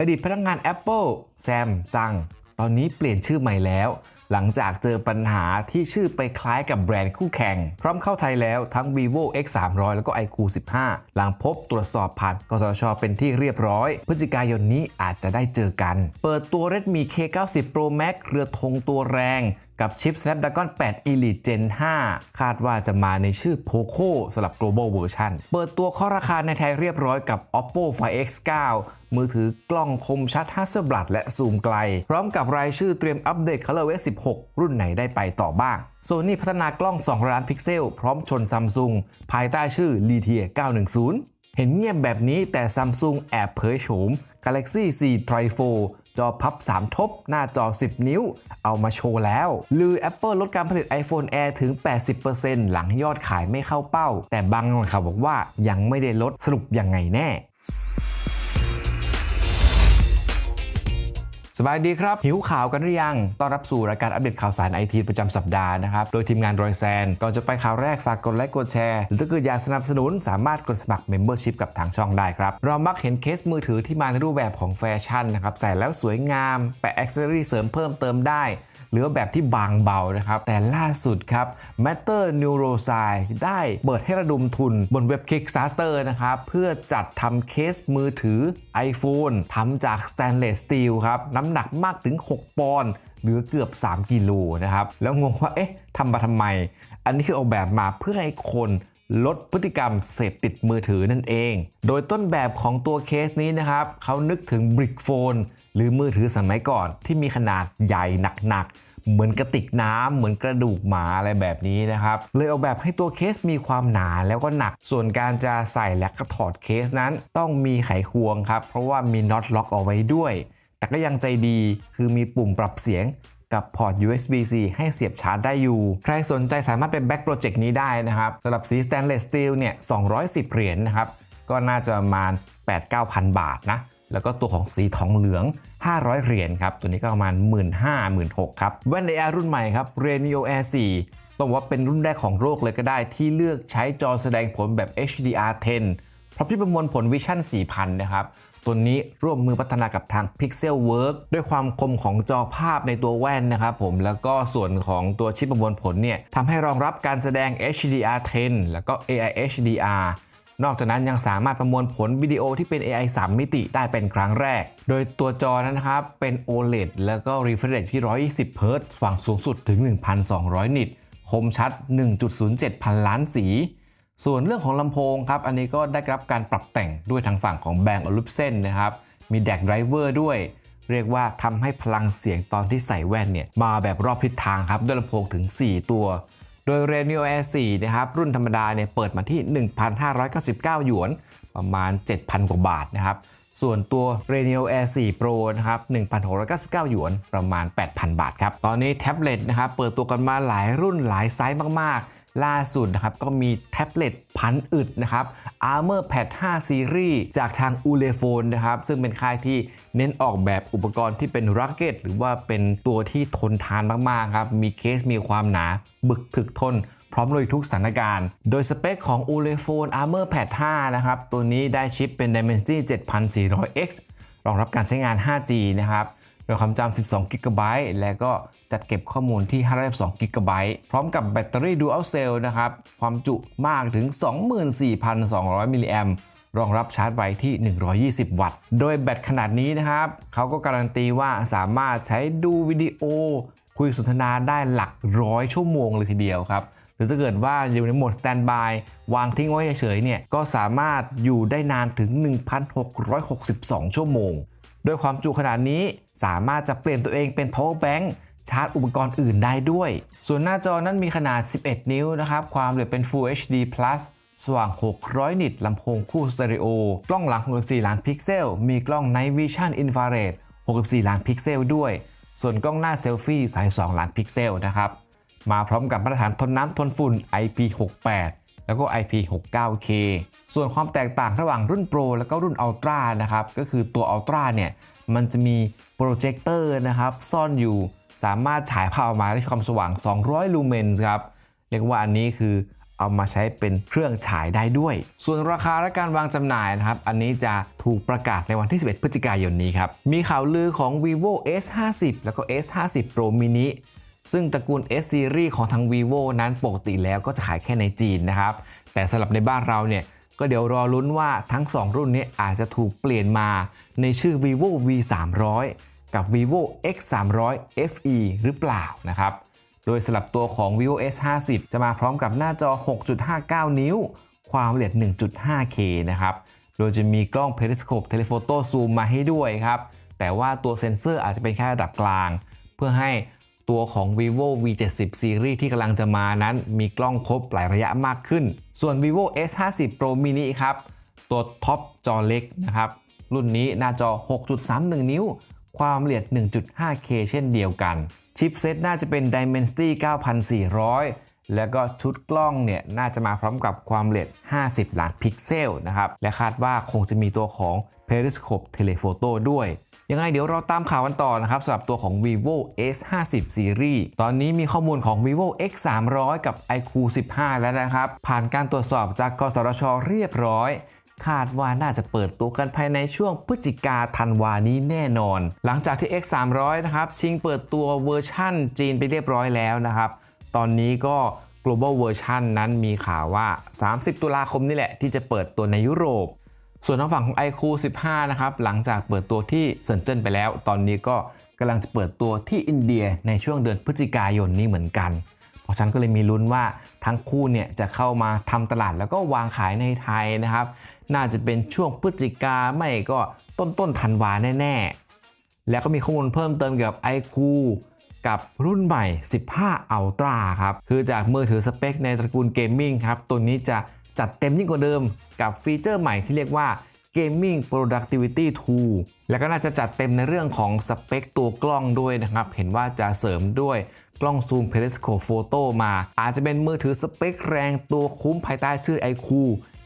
อดีตพนักงาน Apple แซมซังตอนนี้เปลี่ยนชื่อใหม่แล้ว หลังจากเจอปัญหาที่ชื่อไปคล้ายกับแบรนด์คู่แข่ง พร้อมเข้าไทยแล้วทั้ง vivo x 3 0 0แล้วก็ iQ 15 หลังพบตรวจสอบผ่านกสชเป็นที่เรียบร้อย พฤศจิกายนนี้อาจจะได้เจอกัน เปิดตัว Redmi K90 Pro Max เรือธงตัวแรง กับชิป Snapdragon 8 Elite Gen 5 คาดว่าจะมาในชื่อ Poco สำหรับ global version เปิดตัวข้อราคาในไทยเรียบร้อยกับ Oppo Find X9 มือถือกล้องคมชัด Hasselblad และซูมไกล พร้อมกับรายชื่อเตรียมอัปเดต ColorOS 16 รุ่นไหนได้ไปต่อบ้าง Sony พัฒนากล้อง 2 ล้านพิกเซล พร้อมชน Samsung ภายใต้ชื่อ l i t i a 910 เห็นเงียบแบบนี้แต่ Samsung แอบเผยโฉม Galaxy Z Tri4 จอพับ 3 ทบ หน้าจอ 10 นิ้ว เอามาโชว์แล้ว ลือ Apple ลดการผลิต iPhone Air ถึง 80%หลังยอดขายไม่เข้าเป้า แต่บางข่าวบอกว่ายังไม่ได้ลดสรุปยังไงแน่ สบายดีครับ หิวข่าวกันหรือยัง ต้อนรับสู่รายการอัปเดตข่าวสารไอทีประจำสัปดาห์นะครับ โดยทีมงานรอยแซน ก่อนจะไปข่าวแรกฝากกดไลค์กดแชร์ หรือถ้าเกิดอยากสนับสนุนสามารถกดสมัคร Membership กับทางช่องได้ครับ เรามักเห็นเคสมือถือที่มาในรูปแบบของแฟชั่นนะครับ ใส่แล้วสวยงาม แปะอ็อกเซอรี่เสริมเพิ่มเติมได้ หรือแบบที่บางเบานะครับ แต่ล่าสุดครับ Matter Neuroscience ได้เปิดให้ระดมทุนบนเว็บ Kickstarter นะครับ เพื่อจัดทำเคสมือถือ iPhone ทำจาก Stainless Steel ครับ น้ำหนักมากถึง 6 ปอนด์หรือเกือบ 3 กิโลนะครับ แล้วงงว่าเอ๊ะทำมาทำไม อันนี้คือออกแบบมาเพื่อให้คน ลดพฤติกรรมเสพติดมือถือนั่นเอง โดยต้นแบบของตัวเคสนี้นะครับเขานึกถึง Brick Phone หรือมือถือสมัยก่อนที่มีขนาดใหญ่หนักๆ เหมือนกระติกน้ำเหมือนกระดูกหมาอะไรแบบนี้นะครับ เลยออกแบบให้ตัวเคสมีความหนาแล้วก็หนัก ส่วนการจะใส่และก็ถอดเคสนั้น ต้องมีไขควงครับ เพราะว่ามีน็อตล็อกเอาไว้ด้วย แต่ก็ยังใจดีคือมีปุ่มปรับเสียง กับพอร์ต USB-C ให้เสียบชาร์จได้อยู่ ใครสนใจสามารถเป็นแบ็กโปรเจกต์นี้ได้นะครับสำหรับสี Stainless Steel เนี่ย 210 เหรียญนนะครับ ก็น่าจะประมาณ 8-9,000 บาทนะ แล้วก็ตัวของสีทองเหลือง 500 เหรียญครับ ตัวนี้ก็ประมาณ 1 5 0 0 0 0ครับ แว่น AR รุ่นใหม่ครับ Renio Air 4 ต้องว่าเป็นรุ่นแรกของโลกเลยก็ได้ ที่เลือกใช้จอแสดงผลแบบ HDR10 เพร้อมที่ประมวลผล Vision 4000 นะครับ ตัวนี้ร่วมมือพัฒนากับทาง Pixel Work ด้วยความคมของจอภาพในตัวแว่นนะครับผมแล้วก็ส่วนของตัวชิปประมวลผลเนี่ยทำให้รองรับการแสดง HDR10 แล้วก็ AI HDR นอกจากนั้นยังสามารถประมวลผลวิดีโอที่เป็น AI 3 มิติได้เป็นครั้งแรก โดยตัวจอนั้นนะครับ เป็น OLED แล้วก็ refresh rate ที่ 120 Hz สว่างสูงสุดถึง 1,200 นิต คมชัด 1.07 พันล้านสี ส่วนเรื่องของลำโพงครับ อันนี้ก็ได้รับการปรับแต่งด้วยทางฝั่งของแบง g ์อ l ุ p เซนนะครับ มีแดกไดรเวอร์ด้วย เรียกว่าทำให้พลังเสียงตอนที่ใส่แว่นเนี่ย มาแบบรอบทิศทางครับ ด้วยลำโพงถึง 4 ตัว โดย r a n i o Air 4นะครับ รุ่นธรรมดาเนี่ยเปิดมาที่ 1,599 หยวน ประมาณ 7,000 กว่าบาทนะครับ ส่วนตัว r a n i o Air 4 Pro นะครับ 1,699 หยวน ประมาณ 8,000 บาทครับ ตอนนี้แท็บเล็ตนะครับ เปิดตัวกันมาหลายรุ่นหลายไซส์มากๆ ล่าสุดนะครับก็มีแท็บเล็ตพันอึดนะครับ Armor Pad 5 Series จากทาง u l e p h o n e นะครับ ซึ่งเป็นค่ายที่เน้นออกแบบอุปกรณ์ที่เป็นรักเก็ตหรือว่าเป็นตัวที่ทนทานมากๆครับ มีเคสมีความหนา บึกถึกทนพร้อมลุยทุกสถานการณ์ โดยสเปคของ u l e p h o n e Armor Pad 5 นะครับ ตัวนี้ได้ชิปเป็น Dimensity 7400X รองรับการใช้งาน 5G นะครับ โดยความจำ 12 g b และก็จัดเก็บข้อมูลที่ 512 g b พร้อมกับแบตเตอรี่ Dual Cell นะครับ ความจุมากถึง 24,200 มิลลิแอมรองรับชาร์จไวที่ 120 วัตต์ โดยแบตขนาดนี้นะครับ เขาก็การันตีว่าสามารถใช้ดูวิดีโอ คุยสนทนาได้หลักร้อยชั่วโมงเลยทีเดียวครับ หรือถ้าเกิดว่าอยู่ในโหมดสแตนบายวางทิ้งไว้เฉยๆเนี่ย ก็สามารถอยู่ได้นานถึง 1,662 ชั่วโมง โดยความจุขนาดนี้สามารถจะเปลี่ยนตัวเองเป็น power bank ชาร์จอุปกรณ์อื่นได้ด้วย ส่วนหน้าจอนั้นมีขนาด 11 นิ้วนะครับ ความละเอียดเป็น Full HD Plus สว่าง 600 นิตลำโพงคู่สเตอริโอ กล้องหลัง 64 ล้านพิกเซล มีกล้อง Night Vision Infrared 64 ล้านพิกเซลด้วย ส่วนกล้องหน้าเซลฟี่ 32 ล้านพิกเซลนะครับ มาพร้อมกับมาตรฐานทนน้ำทนฝุ่น IP68 แล้วก็ IP69K ส่วนความแตกต่างระหว่างรุ่น Pro แล้วก็รุ่น Ultra นะครับ ก็คือตัว Ultra เนี่ยมันจะมีโปรเจคเตอร์นะครับซ่อนอยู่สามารถฉายภาพออกมาได้ความสว่าง 200 ลูเมนส์ครับ เรียกว่าอันนี้คือเอามาใช้เป็นเครื่องฉายได้ด้วย ส่วนราคาและการวางจำหน่ายนะครับ อันนี้จะถูกประกาศในวันที่ 11 พฤศจิกายนนี้ครับ มีข่าวลือของ vivo S50 แล้วก็ S50 Pro mini ซึ่งตระกูล S series ของทาง vivo นั้นปกติแล้วก็จะขายแค่ในจีนนะครับ แต่สำหรับในบ้านเราเนี่ย ก็เดี๋ยวรอลุ้นว่าทั้ง 2 รุ่นนี้อาจจะถูกเปลี่ยนมาในชื่อ vivo v 3 0 0กับ vivo x 3 0 0 fe หรือเปล่านะครับ โดยสลับตัวของ vivo s 5 0จะมาพร้อมกับหน้าจอ 6.59 นิ้ว ความละเอียด 1.5K นะครับ โดยจะมีกล้อง periscope telephoto zoom มาให้ด้วยครับ แต่ว่าตัวเซ็นเซอร์อาจจะเป็นแค่ระดับกลาง เพื่อให้ ตัวของ vivo v 7 0 series ที่กำลังจะมานั้น มีกล้องครบหลายระยะมากขึ้น ส่วน vivo s 5 0 pro mini ครับ ตัวท็อปจอเล็กนะครับ รุ่นนี้หน้าจอ 6.31 นิ้ว ความละเอียด 1.5K เช่นเดียวกัน ชิปเซตน่าจะเป็น Dimensity 9400 แล้วก็ชุดกล้องเนี่ยน่าจะมาพร้อมกับความละเอียด 50 ล้านพิกเซลนะครับ และคาดว่าคงจะมีตัวของ Periscope Telephoto ด้วย ยังไงเดี๋ยวเราตามข่าวกันต่อนะครับสำหรับตัวของ vivo S50 Series ตอนนี้มีข้อมูลของ vivo X 3 0 0กับ iQ 15 แล้วนะครับ ผ่านการตรวจสอบจากกสทช เรียบร้อยคาดว่าน่าจะเปิดตัวกันภายในช่วงพฤศจิกาธันวานี้แน่นอน หลังจากที่ X 3 0 0นะครับ ชิงเปิดตัวเวอร์ชั่นจีนไปเรียบร้อยแล้วนะครับ ตอนนี้ก็ global version นั้นมีข่าวว่า 30 ตุลาคมนี่แหละที่จะเปิดตัวในยุโรป ส่วนทางฝั่งของ iQ 15 นะครับ หลังจากเปิดตัวที่เซินเจิ้นไปแล้ว ตอนนี้ก็กำลังจะเปิดตัวที่อินเดียในช่วงเดือนพฤศจิกายนนี้เหมือนกัน เพราะฉันก็เลยมีลุ้นว่าทั้งคู่เนี่ยจะเข้ามาทำตลาดแล้วก็วางขายในไทยนะครับ น่าจะเป็นช่วงพฤศจิกาไม่ก็ต้นต้นๆธันวาแน่ ๆ แล้วก็มีข้อมูลเพิ่มเติมเกี่ยวกับ iQ กับรุ่นใหม่ 15 Ultra ครับ คือจากมือถือสเปคในตระกูลเกมมิ่งครับ ตัวนี้จะ จัดเต็มยิ่งกว่าเดิมกับฟีเจอร์ใหม่ที่เรียกว่า Gaming Productivity Tool แล้วก็น่าจะจัดเต็มในเรื่องของสเปคตัวกล้องด้วยนะครับ เห็นว่าจะเสริมด้วยกล้องซูม Periscope Photo มา อาจจะเป็นมือถือสเปคแรงตัวคุ้มภายใต้ชื่อ iQ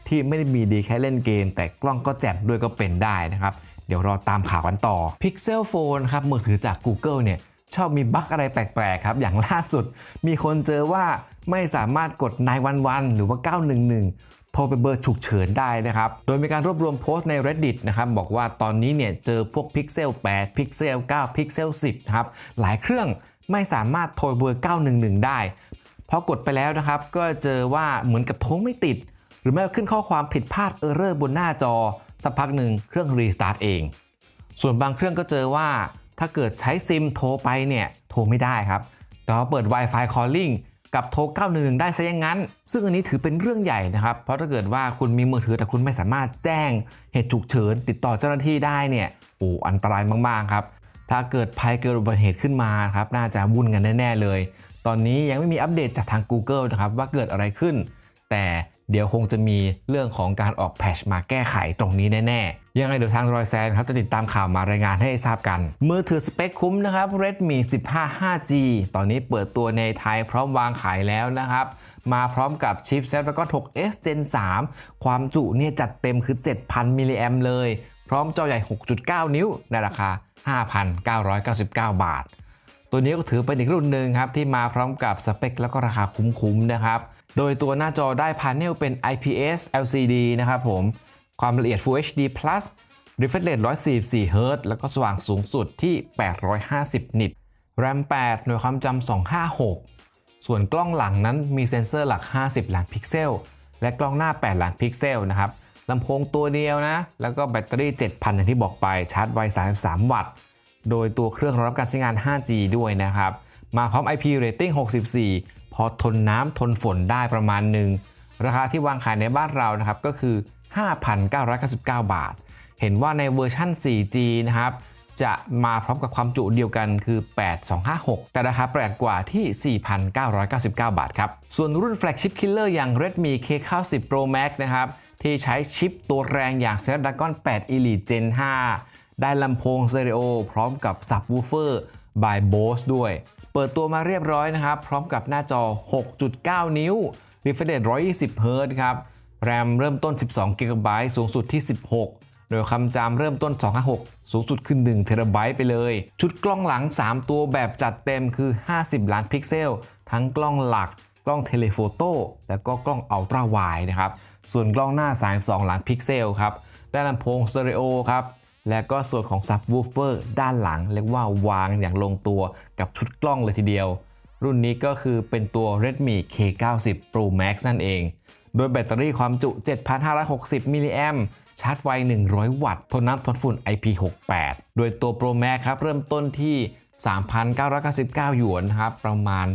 ที่ไม่ได้มีดีแค่เล่นเกม แต่กล้องก็แจ่มด้วยก็เป็นได้นะครับ เดี๋ยวรอตามข่าวกันต่อ Pixel Phone ครับมือถือจาก Google เนี่ยชอบมีบั๊กอะไรแปลกๆครับ อย่างล่าสุดมีคนเจอว่า ไม่สามารถกด911 หรือว่า 911 โทรไปเบอร์ฉุกเฉินได้นะครับ โดยมีการรวบรวมโพสต์ใน Reddit นะครับ บอกว่าตอนนี้เนี่ยเจอพวก Pixel 8 Pixel 9 Pixel 10นะครับ หลายเครื่องไม่สามารถโทรเบอร์ 911 ได้พอกดไปแล้วนะครับ ก็เจอว่าเหมือนกับโทรไม่ติด หรือไม่ก็ขึ้นข้อความผิดพลาดเออร์เรอร์บนหน้าจอ สักพักหนึ่งเครื่องรีสตาร์ทเอง ส่วนบางเครื่องก็เจอว่าถ้าเกิดใช้ซิมโทรไปเนี่ย โทรไม่ได้ครับแต่ว่าเปิด Wi-Fi Calling กับโทร911 ได้ซะอย่างนั้น ซึ่งอันนี้ถือเป็นเรื่องใหญ่นะครับ เพราะถ้าเกิดว่าคุณมีมือถือแต่คุณไม่สามารถแจ้งเหตุฉุกเฉินติดต่อเจ้าหน้าที่ได้เนี่ยโอ้อันตรายมากๆครับ ถ้าเกิดภัยเกิดอุบัติเหตุขึ้นมาครับน่าจะวุ่นกันแน่ๆเลย ตอนนี้ยังไม่มีอัปเดตจากทาง Google นะครับว่าเกิดอะไรขึ้น แต่ เดี๋ยวคงจะมีเรื่องของการออกแพชมาแก้ไขตรงนี้แน่ๆ ยังไงเดี๋ยวทางรอยแซนครับจะติดตามข่าวมารายงานให้ทราบกัน มือถือสเปคคุ้มนะครับ Redmi 15 5G ตอนนี้เปิดตัวในไทยพร้อมวางขายแล้วนะครับมาพร้อมกับชิป Snapdragon 6S Gen 3 ความจุเนี่ยจัดเต็มคือ 7,000 มิลลิแอมเลย พร้อมจอใหญ่ 6.9 นิ้ว ในราคา 5,999 บาท ตัวนี้ก็ถือเป็นอีกรุ่นหนึ่งครับ ที่มาพร้อมกับสเปคแล้วก็ราคาคุ้มๆนะครับ โดยตัวหน้าจอได้พาเนลเป็น IPS LCD นะครับผม ความละเอียด Full HD Plus Refresh Rate 144 Hz แล้วก็สว่างสูงสุดที่ 850 นิต RAM 8 หน่วยความจำ 256 ส่วนกล้องหลังนั้นมีเซ็นเซอร์หลัก 50 ล้านพิกเซล และกล้องหน้า 8 ล้านพิกเซลนะครับลำโพงตัวเดียวนะ แล้วก็แบตเตอรี่ 7,000 อย่างที่บอกไป ชาร์จไว 33 วัตต์ โดยตัวเครื่องรองรับการใช้งาน 5G ด้วยนะครับ มาพร้อม IP rating 64 พอทนน้ำทนฝนได้ประมาณหนึ่งราคาที่วางขายในบ้านเรานะครับก็คือ 5,999 บาท เห็นว่าในเวอร์ชั่น 4G นะครับจะมาพร้อมกับความจุเดียวกันคือ 8256 แต่ราคาแปลกกว่าที่ 4,999 บาทครับ ส่วนรุ่นแฟลกชิพคิลเลอร์อย่าง Redmi K90 Pro Max นะครับที่ใช้ชิปตัวแรงอย่าง Snapdragon 8 Elite Gen 5 ได้ลำโพงสเตอริโอพร้อมกับ Subwoofer by Bose ด้วย เปิดตัวมาเรียบร้อยนะครับ พร้อมกับหน้าจอ 6.9 นิ้ว Refresh Rate 120 Hz ครับ แรมเริ่มต้น 12 g b สูงสุดที่ 16 โดยคำจำเริ่มต้น 256 สูงสุดขึ้น1 t b ไปเลย ชุดกล้องหลัง 3 ตัวแบบจัดเต็มคือ 50 ล้านพิกเซล ทั้งกล้องหลัก กล้องเทเลโฟโต้ แล้วก็กล้องอัลตราไวด์นะครับ ส่วนกล้องหน้า 32 ล้านพิกเซลครับ ได้ลำโพงสเตอริโอครับ และก็ส่วนของซับวูฟเฟอร์ด้านหลังเรียกว่าวางอย่างลงตัวกับชุดกล้องเลยทีเดียว รุ่นนี้ก็คือเป็นตัว Redmi K90 Pro Max นั่นเอง โดยแบตเตอรี่ความจุ 7,560 มิลลิแอมชาร์จไว 100 วัตต์ทนน้ำทนฝุ่น IP68 โดยตัว Pro Max ครับเริ่มต้นที่ 3,999 หยวนนะครับประมาณ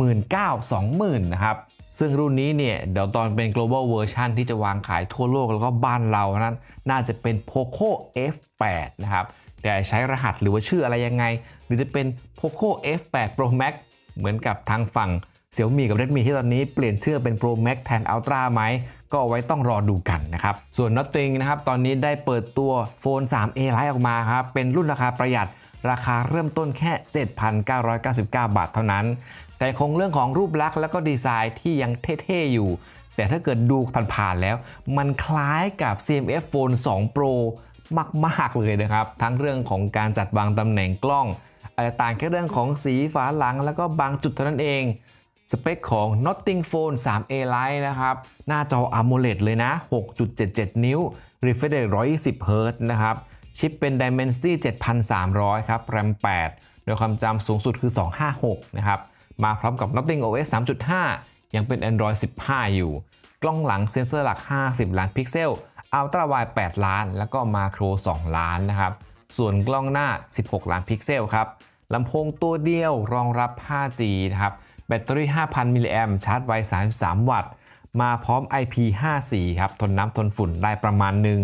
19,000-20,000 นะครับ ซึ่งรุ่นนี้เนี่ยเดี๋ยวตอนเป็น global version ที่จะวางขายทั่วโลกแล้วก็บ้านเรานั้น น่าจะเป็น Poco F8 นะครับ แต่ใช้รหัสหรือว่าชื่ออะไรยังไง หรือจะเป็น Poco F8 Pro Max เหมือนกับทางฝั่ง Xiaomi กับ Redmi ที่ตอนนี้เปลี่ยนชื่อเป็น Pro Max แทน Ultra ไหม ก็เอาไว้ต้องรอดูกันนะครับ ส่วน Nothing นะครับ ตอนนี้ได้เปิดตัวโฟน 3A Lite ออกมาครับ เป็นรุ่นราคาประหยัด ราคาเริ่มต้นแค่ 7,999 บาทเท่านั้น แต่คงเรื่องของรูปลักษณ์แล้วก็ดีไซน์ที่ยังเท่ๆอยู่ แต่ถ้าเกิดดูผ่านๆแล้ว มันคล้ายกับ CMF Phone 2 Pro มากๆเลยนะครับ ทั้งเรื่องของการจัดวางตำแหน่งกล้องอาจจะต่างแค่เรื่องของสีฝาหลังแล้วก็บางจุดเท่านั้นเอง สเปคของ Notting Phone 3A Lite นะครับ หน้าจอ AMOLED เลยนะ 6.77 นิ้ว Refresh rate 120 Hz นะครับ ชิปเป็น Dimensity 7300 ครับ RAM 8 โดยความจำสูงสุดคือ 256 นะครับ มาพร้อมกับ Notting OS 3.5 ยังเป็น Android 15 อยู่ กล้องหลังเซ็นเซอร์หลัก 50 ล้านพิกเซล Ultra Wide 8 ล้าน แล้วก็มาโคร 2 ล้านนะครับ ส่วนกล้องหน้า 16 ล้านพิกเซลครับลำโพงตัวเดียวรองรับ 5G นะครับ แบตเตอรี่ 5,000 มิลลิแอมชาร์จไว 33 วัตต์ มาพร้อม IP54 ครับ ทนน้ำทนฝุ่นได้ประมาณหนึ่ง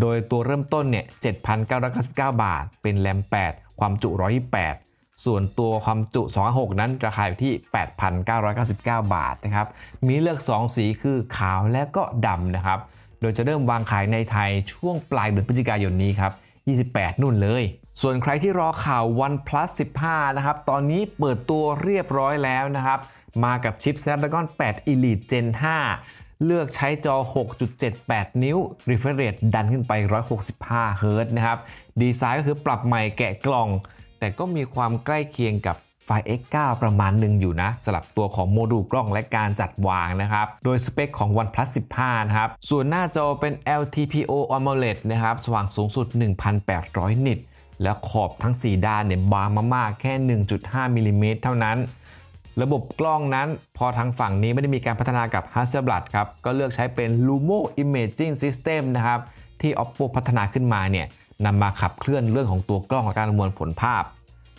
โดยตัวเริ่มต้นเนี่ย 7,999 บาท เป็นแรม 8 ความจุ 128 ส่วนตัวความจุ 256 นั้นราคาอยู่ที่ 8,999 บาทนะครับ มีเลือก 2 สีคือขาวและก็ดำนะครับ โดยจะเริ่มวางขายในไทยช่วงปลายเดือนพฤศจิกายนนี้ครับ 28 นู่นเลย ส่วนใครที่รอข่าว OnePlus 15 นะครับ ตอนนี้เปิดตัวเรียบร้อยแล้วนะครับ มากับชิป Snapdragon 8 Elite Gen 5เลือกใช้จอ 6.78 นิ้ว refresh rate ดันขึ้นไป 165 Hz นะครับ ดีไซน์ก็คือปรับใหม่แกะกล่อง แต่ก็มีความใกล้เคียงกับไฟ X9 ประมาณหนึ่งอยู่นะสำหรับตัวของโมดูลกล้องและการจัดวางนะครับ โดยสเปคของ OnePlus 15 นะครับ ส่วนหน้าจอเป็น LTPO AMOLED นะครับ สว่างสูงสุด 1,800 นิต แล้วขอบทั้ง 4 ด้านเนี่ยบางมากๆ แค่ 1.5 มิลลิเมตรเท่านั้น ระบบกล้องนั้นพอทางฝั่งนี้ไม่ได้มีการพัฒนากับ Hasselblad ครับ ก็เลือกใช้เป็น Lumo Imaging System นะครับ ที่ Oppo พัฒนาขึ้นมาเนี่ย นำมาขับเคลื่อนเรื่องของตัวกล้องและการประมวลผลภาพ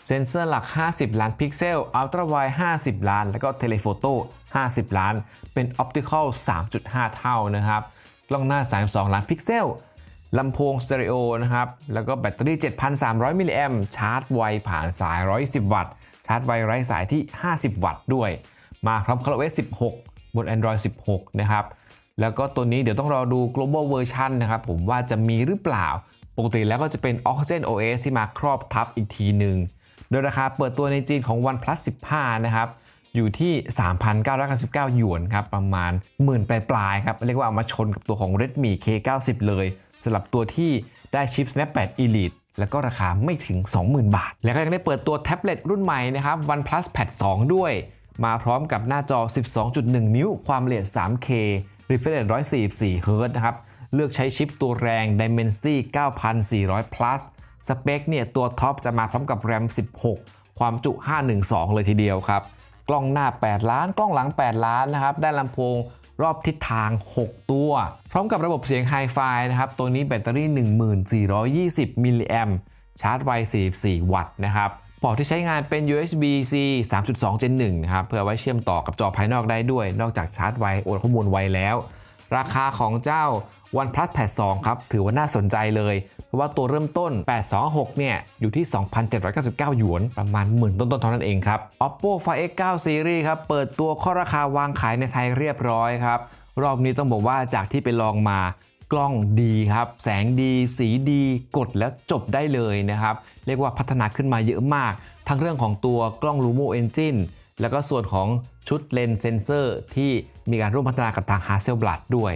เซนเซอร์หลัก 50 ล้านพิกเซล อัลตร้าไวด์50 ล้าน แล้วก็เทเลโฟโต้ 50 ล้าน เป็นออปติคอล 3.5 เท่านะครับ กล้องหน้า 32 ล้านพิกเซล ลำโพงสเตอริโอนะครับ แล้วก็แบตเตอรี่ 7,300 มิลลิแอมชาร์จไวผ่านสาย 110 วัตต์ ชาร์จไวไร้สายที่ 50 วัตต์ด้วย มาพร้อม ColorOS 16 บน Android 16 นะครับ แล้วก็ตัวนี้เดี๋ยวต้องรอดู global version นะครับ ผมว่าจะมีหรือเปล่า ปกติแล้วก็จะเป็น Oxygen OS ที่มาครอบทับอีกทีหนึ่ง โดยราคาเปิดตัวในจีนของ OnePlus 15 นะครับ อยู่ที่ 3,999 หยวนครับ ประมาณหมื่นปลายๆครับ เรียกว่าเอามาชนกับตัวของ Redmi K90 เลยสำหรับตัวที่ได้ชิป Snap 8 Elite แล้วก็ราคาไม่ถึง 20,000 บาท แล้วก็ยังได้เปิดตัวแท็บเล็ตรุ่นใหม่นะครับ OnePlus Pad 2 ด้วย มาพร้อมกับหน้าจอ 12.1 นิ้ว ความละเอียด 3K refresh rate 144 Hz นะครับ เลือกใช้ชิปตัวแรง Dimensity 9400 plus สเปคเนี่ยตัวท็อปจะมาพร้อมกับ RAM 16 ความจุ 512 เลยทีเดียวครับ กล้องหน้า 8 ล้าน กล้องหลัง 8 ล้านนะครับ ได้ลำโพงรอบทิศทาง 6 ตัว พร้อมกับระบบเสียง Hi-Fi นะครับ ตัวนี้แบตเตอรี่ 1420 มิลลิแอมชาร์จไว 44 วัตต์นะครับพอร์ตที่ใช้งานเป็น USB-C 3.2 Gen 1นะครับ เพื่อไว้เชื่อมต่อกับจอภายนอกได้ด้วย นอกจากชาร์จไวโอนข้อมูลไวแล้ว ราคาของเจ้า OnePlus Pad 2ครับ ถือว่าน่าสนใจเลย เพราะว่าตัวเริ่มต้น 826 เนี่ย อยู่ที่ 2,799 หยวน ประมาณหมื่นต้นๆเท่านั้นเองครับ Oppo Find X9 Series ครับ เปิดตัวข้อราคาวางขายในไทยเรียบร้อยครับ รอบนี้ต้องบอกว่าจากที่ไปลองมากล้องดีครับ แสงดี สีดี กดแล้วจบได้เลยนะครับ เรียกว่าพัฒนาขึ้นมาเยอะมาก ทั้งเรื่องของตัวกล้อง Lumo Engine แล้วก็ส่วนของชุดเลนส์เซนเซอร์ที่มีการร่วมพัฒนากับทาง Hasselblad ด้วย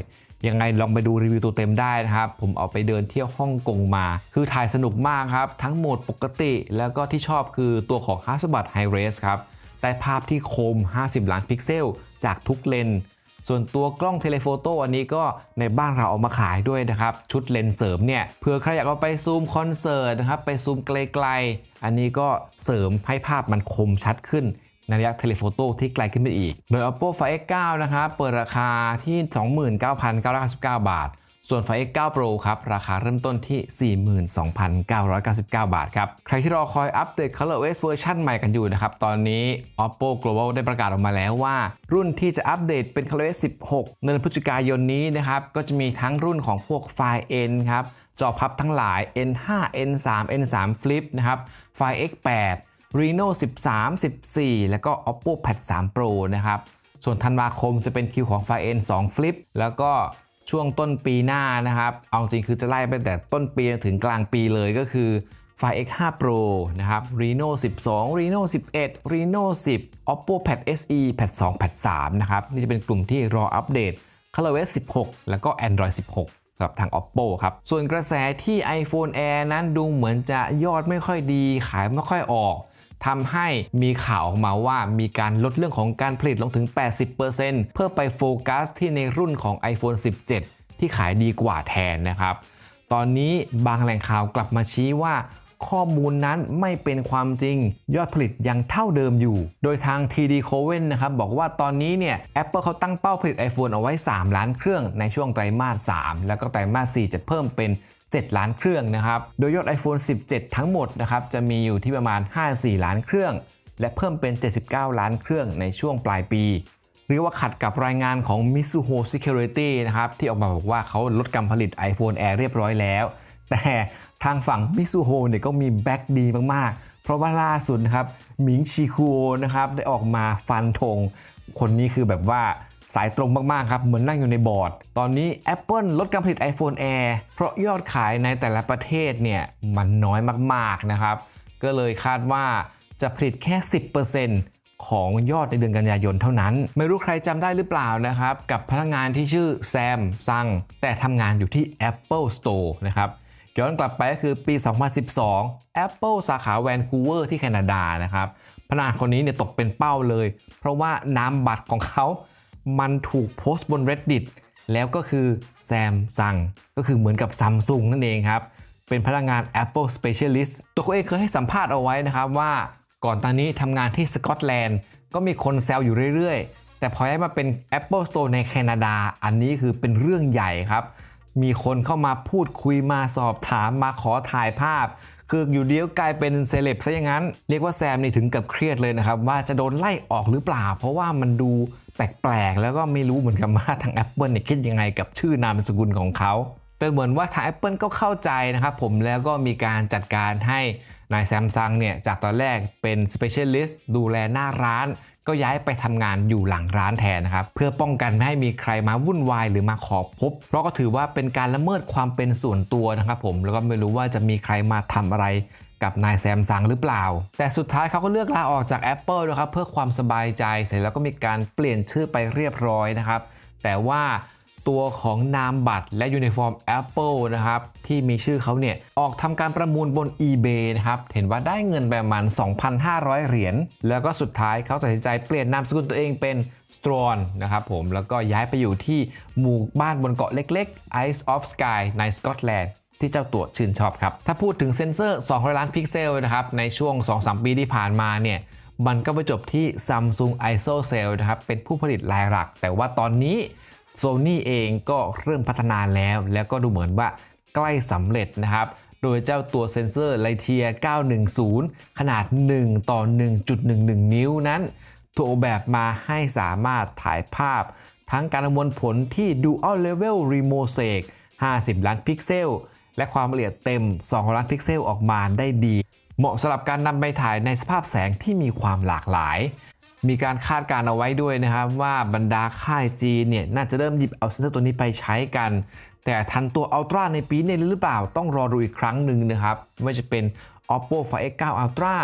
ยังไงลองไปดูรีวิวตัวเต็มได้นะครับ ผมเอาไปเดินเที่ยวฮ่องกงมา คือถ่ายสนุกมากครับ ทั้งโหมดปกติแล้วก็ที่ชอบคือตัวของ Hasselblad High Res ครับได้ภาพที่คม 50 ล้านพิกเซล จากทุกเลนส์ส่วนตัวกล้องเทเลโฟโต้อันนี้ก็ในบ้านเราเอามาขายด้วยนะครับ ชุดเลนส์เสริมเนี่ยเผื่อใครอยากเอาไปซูมคอนเสิร์ตนะครับ ไปซูมไกลๆ อันนี้ก็เสริมให้ภาพมันคมชัดขึ้น ในระยะเทเลโฟโต้ที่ไกลขึ้นไปอีก โดย Oppo Find X9 นะครับ เปิดราคาที่ 29,999 บาท ส่วน Find X9 Pro ครับ ราคาเริ่มต้นที่ 42,999 บาทครับ ใครที่รอคอยอัปเดต ColorOS เวอร์ชันใหม่กันอยู่นะครับ ตอนนี้ Oppo Global ได้ประกาศออกมาแล้วว่า รุ่นที่จะอัปเดตเป็น ColorOS 16 ในเดือนพฤศจิกายนนี้นะครับ ก็จะมีทั้งรุ่นของพวกไฟล์ N ครับ จอพับทั้งหลาย N5 N3 N3 Flip นะครับ ไฟล์ X8 Reno 13 14 แล้วก็ Oppo Pad 3 Pro นะครับ ส่วนธันวาคมจะเป็นคิวของไฟ N 2 Flip แล้วก็ช่วงต้นปีหน้านะครับ เอาจริงคือจะไล่ไปแต่ต้นปีถึงกลางปีเลยก็คือไฟ X5 Pro นะครับ Reno 12 Reno 11 Reno 10 Oppo Pad SE Pad 2 Pad 3นะครับ นี่จะเป็นกลุ่มที่รออัปเดต ColorOS 16 แล้วก็ Android 16สำหรับทาง Oppo ครับ ส่วนกระแสที่ iPhone Air นั้นดูเหมือนจะยอดไม่ค่อยดี ขายไม่ค่อยออก ทำให้มีข่าวออกมาว่ามีการลดเรื่องของการผลิตลงถึง 80%เพื่อไปโฟกัสที่ในรุ่นของ iPhone 17 ที่ขายดีกว่าแทนนะครับ ตอนนี้บางแหล่งข่าวกลับมาชี้ว่าข้อมูลนั้นไม่เป็นความจริง ยอดผลิตยังเท่าเดิมอยู่ โดยทาง TD Cowen นะครับบอกว่าตอนนี้เนี่ย Apple เขาตั้งเป้าผลิต iPhone เอาไว้ 3 ล้านเครื่องในช่วงไตรมาส 3 แล้วก็ไตรมาส 4 จะเพิ่มเป็น 7 ล้านเครื่องนะครับ โดยยอด iPhone 17 ทั้งหมดนะครับจะมีอยู่ที่ประมาณ 54 ล้านเครื่อง และเพิ่มเป็น 79 ล้านเครื่องในช่วงปลายปี เรียกว่าขัดกับรายงานของ Mizuho Security นะครับที่ออกมาบอกว่าเขาลดการผลิต iPhone Air เรียบร้อยแล้ว แต่ทางฝั่ง Mizuho เนี่ยก็มีแบ็กดีมากๆ เพราะว่าล่าสุดนะครับหมิงชีคูโอนะครับได้ออกมาฟันธงคนนี้คือแบบว่า สายตรงมากๆครับเหมือนนั่งอยู่ในบอร์ด ตอนนี้ Apple ลดการผลิต iPhone Air เพราะยอดขายในแต่ละประเทศเนี่ยมันน้อยมากๆนะครับ ก็เลยคาดว่าจะผลิตแค่ 10%ของยอดในเดือนกันยายนเท่านั้น ไม่รู้ใครจำได้หรือเปล่านะครับ กับพนักงานที่ชื่อแซมซังแต่ทำงานอยู่ที่ Apple Store นะครับย้อนกลับไปก็คือปี 2012 Apple สาขาแวนคูเวอร์ที่แคนาดานะครับพนักงานคนนี้เนี่ยตกเป็นเป้าเลย เพราะว่านามบัตรของเขา มันถูกโพสต์บน Reddit แล้วก็คือแซมซังก็คือเหมือนกับซัมซุงนั่นเองครับ เป็นพนักงาน Apple Specialist ตัวเขาเองเคยให้สัมภาษณ์เอาไว้นะครับว่าก่อนตอนนี้ทำงานที่สกอตแลนด์ก็มีคนแซวอยู่เรื่อยๆ แต่พอย้ายมาเป็น Apple Store ในแคนาดา อันนี้คือเป็นเรื่องใหญ่ครับ มีคนเข้ามาพูดคุยมาสอบถามมาขอถ่ายภาพ คืออยู่เดียวกลายเป็นเซเลบซะอย่างนั้น เรียกว่าแซมนี่ถึงกับเครียดเลยนะครับ ว่าจะโดนไล่ออกหรือเปล่า เพราะว่ามันดูแปลกๆ แล้วก็ไม่รู้เหมือนกันว่าทาง Apple เนี่ยคิดยังไงกับชื่อนามสกุลของเขาแต่เหมือนว่าทาง Apple ก็เข้าใจนะครับผมแล้วก็มีการจัดการให้นายแซมซังเนี่ยจากตอนแรกเป็น Specialist ดูแลหน้าร้านก็ย้ายไปทำงานอยู่หลังร้านแทนนะครับ เพื่อป้องกันไม่ให้มีใครมาวุ่นวายหรือมาขอพบ เพราะก็ถือว่าเป็นการละเมิดความเป็นส่วนตัวนะครับผมแล้วก็ไม่รู้ว่าจะมีใครมาทำอะไร กับนายแซมซังหรือเปล่า แต่สุดท้ายเขาก็เลือกลาออกจาก Apple นะครับเพื่อความสบายใจเสร็จแล้วก็มีการเปลี่ยนชื่อไปเรียบร้อยนะครับ แต่ว่าตัวของนามบัตรและยูนิฟอร์ม Apple นะครับที่มีชื่อเขาเนี่ยออกทำการประมูลบน eBay นะครับเห็นว่าได้เงินประมาณ 2,500 เหรียญแล้วก็สุดท้ายเขาตัดสินใจเปลี่ยนนามสกุลตัวเองเป็น s t r o n นะครับผมแล้วก็ย้ายไปอยู่ที่หมู่บ้านบนเกาะเล็กๆ Ice of Sky ในสกอตแลนด์ ที่เจ้าตัวชื่นชอบครับ ถ้าพูดถึงเซนเซอร์ 200 ล้านพิกเซลนะครับ ในช่วง 2-3 ปีที่ผ่านมาเนี่ย มันก็ไปจบที่ Samsung ISOCELL นะครับ เป็นผู้ผลิตรายหลัก แต่ว่าตอนนี้ Sony เองก็เริ่มพัฒนาแล้ว แล้วก็ดูเหมือนว่าใกล้สำเร็จนะครับ โดยเจ้าตัวเซนเซอร์ Lightia 910 ขนาด 1 ต่อ 1.11 นิ้วนั้นถูกออกแบบมาให้สามารถถ่ายภาพ ทั้งการประมวลผลที่ Dual Level Remosaic 50 ล้านพิกเซล และความละเอียดเต็ม 2 ล้านพิกเซลออกมาได้ดี เหมาะสำหรับการนำไปถ่ายในสภาพแสงที่มีความหลากหลาย มีการคาดการเอาไว้ด้วยนะครับว่าบรรดาค่ายจีนเนี่ยน่าจะเริ่มหยิบเอาเซนเซอร์ตัวนี้ไปใช้กัน แต่ทันตัว Ultra ในปีนี้หรือเปล่าต้องรอดูอีกครั้งหนึ่งนะครับไม่ว่าจะเป็น Oppo Find X9 Ultra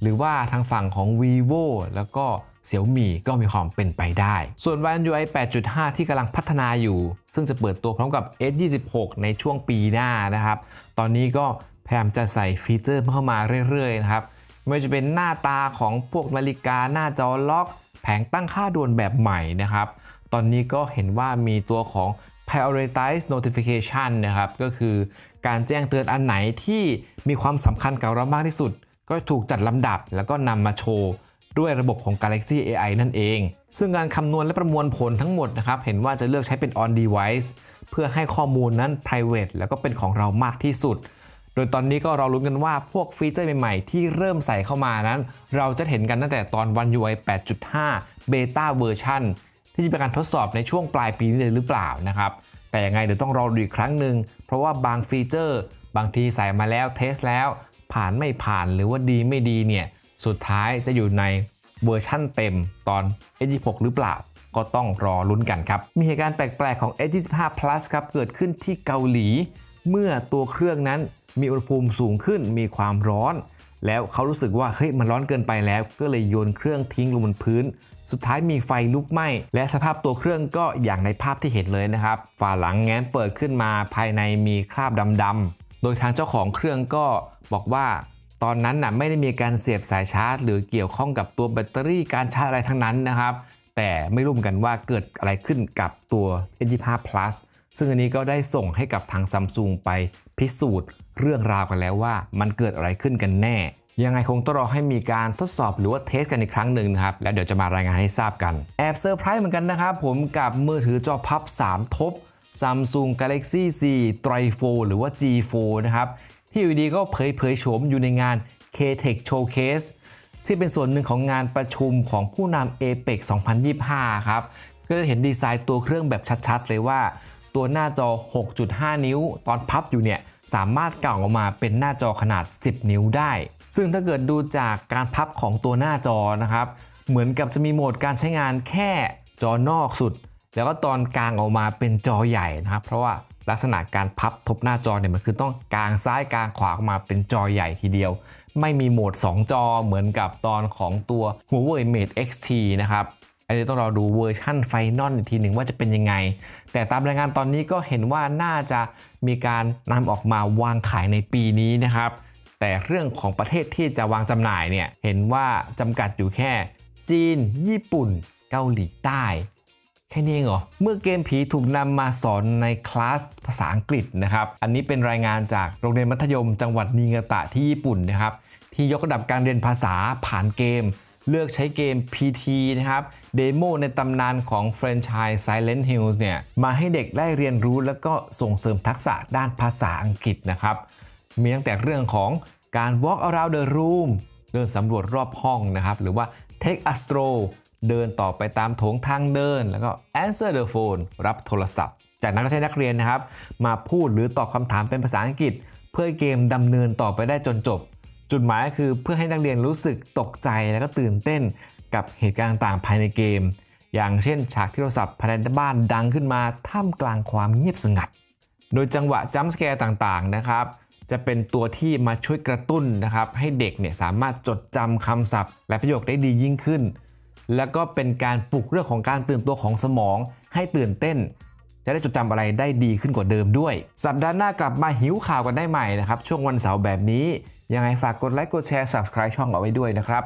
หรือว่าทางฝั่งของ vivo แล้วก็ เสี่ยวมีก็มีความเป็นไปได้ ส่วน One UI 8.5 ที่กำลังพัฒนาอยู่ ซึ่งจะเปิดตัวพร้อมกับ S26 ในช่วงปีหน้านะครับ ตอนนี้ก็พยายามจะใส่ฟีเจอร์เข้ามาเรื่อยๆนะครับไม่ว่าจะเป็นหน้าตาของพวกนาฬิกาหน้าจอล็อก แผงตั้งค่าด่วนแบบใหม่นะครับ ตอนนี้ก็เห็นว่ามีตัวของ prioritize notification นะครับ ก็คือการแจ้งเตือนอันไหนที่มีความสำคัญกับเรามากที่สุด ก็ถูกจัดลำดับแล้วก็นำมาโชว์ ด้วยระบบของ Galaxy AI นั่นเอง ซึ่งการคำนวณและประมวลผลทั้งหมดนะครับ เห็นว่าจะเลือกใช้เป็น on device เพื่อให้ข้อมูลนั้น private แล้วก็เป็นของเรามากที่สุด โดยตอนนี้ก็เราลุ้นกันว่าพวกฟีเจอร์ใหม่ๆ ที่เริ่มใส่เข้ามานั้น เราจะเห็นกันตั้งแต่ตอน One UI 8.5 Beta Version ที่จะเป็นการทดสอบในช่วงปลายปีนี้เลยหรือเปล่านะครับ แต่ยังไงเดี๋ยวต้องรอดูอีกครั้งหนึ่งเพราะว่าบางฟีเจอร์ บางทีใส่มาแล้วเทสแล้ว ผ่านไม่ผ่านหรือว่าดีไม่ดีเนี่ย สุดท้ายจะอยู่ในเวอร์ชั่นเต็มตอน S26 หรือเปล่า ก็ต้องรอลุ้นกันครับ มีเหตุการณ์แปลก ๆ ของ S25 Plus ครับ เกิดขึ้นที่เกาหลี เมื่อตัวเครื่องนั้นมีอุณหภูมิสูงขึ้นมีความร้อน แล้วเขารู้สึกว่าเฮ้ยมันร้อนเกินไปแล้ว ก็เลยโยนเครื่องทิ้งลงบนพื้น สุดท้ายมีไฟลุกไหม้และสภาพตัวเครื่องก็อย่างในภาพที่เห็นเลยนะครับฝาหลังแง้มเปิดขึ้นมาภายในมีคราบดำๆโดยทางเจ้าของเครื่องก็บอกว่า ตอนนั้นน่ะไม่ได้มีการเสียบสายชาร์จ หรือเกี่ยวข้องกับตัวแบตเตอรี่การชาร์จอะไรทั้งนั้นนะครับ แต่ไม่รู้มกันว่าเกิดอะไรขึ้นกับตัว S25 Plus ซึ่งอันนี้ก็ได้ส่งให้กับทางซัมซุงไปพิสูจน์เรื่องราวกันแล้วว่ามันเกิดอะไรขึ้นกันแน่ ยังไงคงต้องรอให้มีการทดสอบหรือว่าเทสกันอีกครั้งหนึ่งนะครับ แล้วเดี๋ยวจะมารายงานให้ทราบกัน แอบเซอร์ไพรส์เหมือนกันนะครับผมกับมือถือจอพับ 3 ทบ Samsung Galaxy Z Tri4 หรือว่า G4 นะครับ ที่อยู่ดีก็เผยเผยโฉมอยู่ในงาน K-Tech Showcase ที่เป็นส่วนหนึ่งของงานประชุมของผู้นำ APEC 2025 ครับ ก็จะเห็นดีไซน์ตัวเครื่องแบบชัดๆ เลยว่า ตัวหน้าจอ 6.5 นิ้ว ตอนพับอยู่เนี่ย สามารถเก่าออกมาเป็นหน้าจอขนาด 10 นิ้วได้ ซึ่งถ้าเกิดดูจากการพับของตัวหน้าจอนะครับ เหมือนกับจะมีโหมดการใช้งานแค่จอนอกสุด แล้วก็ตอนกลางออกมาเป็นจอใหญ่นะครับ เพราะว่า ลักษณะการพับทบหน้าจอเนี่ยมันคือต้องกางซ้ายกางขวาออกมาเป็นจอใหญ่ทีเดียว ไม่มีโหมด 2 จอเหมือนกับตอนของตัว Huawei Mate XT นะครับอันนี้ต้องรอดูเวอร์ชั่นไฟนอลอีกทีหนึ่งว่าจะเป็นยังไง แต่ตามรายงานตอนนี้ก็เห็นว่าน่าจะมีการนำออกมาวางขายในปีนี้นะครับ แต่เรื่องของประเทศที่จะวางจำหน่ายเนี่ยเห็นว่าจำกัดอยู่แค่ จีน ญี่ปุ่น เกาหลีใต้ แค่นี้เองเหรอ เมื่อเกมผีถูกนำมาสอนในคลาสภาษาอังกฤษนะครับ อันนี้เป็นรายงานจากโรงเรียนมัธยม จังหวัดนิงาตะที่ญี่ปุ่นนะครับ ที่ยกระดับการเรียนภาษาผ่านเกม เลือกใช้เกม PT นะครับเดโมในตำนานของแฟรนไชส์ Silent Hills เนี่ยมาให้เด็กได้เรียนรู้แล้วก็ส่งเสริมทักษะด้านภาษาอังกฤษนะครับ มีตั้งแต่เรื่องของการ walk around the room เดินสำรวจรอบห้องนะครับ หรือว่า take a stroll เดินต่อไปตามโถงทางเดิน แล้วก็ answer the phone รับโทรศัพท์ จากนั้นก็ใช้นักเรียนนะครับ มาพูดหรือตอบคำถามเป็นภาษาอังกฤษ เพื่อเกมดำเนินต่อไปได้จนจบ จุดหมายก็คือเพื่อให้นักเรียนรู้สึกตกใจแล้วก็ตื่นเต้นกับเหตุการณ์ต่างๆภายในเกม อย่างเช่น ฉากที่โทรศัพท์ภายในบ้านดังขึ้นมาท่ามกลางความเงียบสงัด โดยจังหวะจัมป์สแกร์ต่างๆนะครับจะเป็นตัวที่มาช่วยกระตุ้นนะครับให้เด็กเนี่ยสามารถจดจำคำศัพท์ และประโยคได้ดียิ่งขึ้น แล้วก็เป็นการปลุกเรื่องของการตื่นตัวของสมองให้ตื่นเต้น จะได้จดจำอะไรได้ดีขึ้นกว่าเดิมด้วย สัปดาห์หน้ากลับมาหิวข่าวกันได้ใหม่นะครับ ช่วงวันเสาร์แบบนี้ ยังไงฝากกดไลค์กดแชร์ subscribe ช่องเอาไว้ด้วยนะครับ